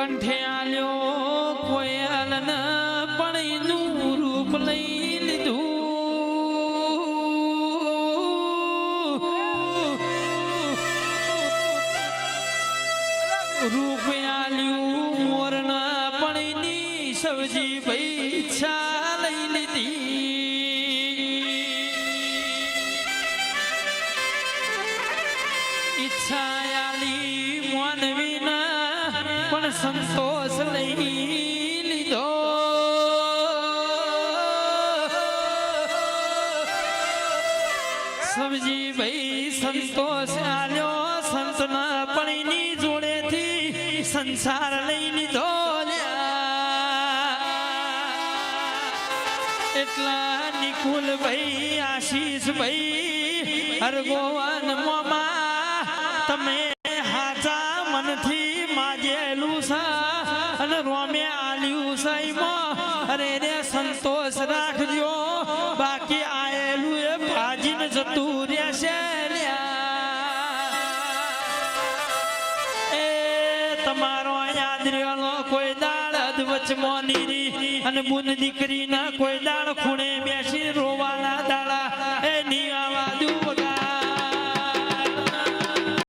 કંઠે આલ્યો કોયલ પણ એનું રૂપ લઈ લીધું. રૂપ આલ્યું મોરણ પણ એની સવજી ભાઈ ઈચ્છા લઈ લીધી. ઈચ્છા આલી સંતોષ લઈ લીધો સમજી ભાઈ સંતોષ આલ્યો, સંતના પણીની જોડેથી સંસાર લઈ લીધો. એટલા નિકુલ ભાઈ આશીષ ભાઈ હરગોવન મોમા તમે માજેલું છે. અને રોમે આલ્યું છે રે બાકી આયેલું એ ભાજીને જતું રહેશે તમારો યાદ રહ્યો કોઈ દાળ અધવચમાં નીરી અને દીકરીના કોઈ દાળ ખૂણે બેસી દુવા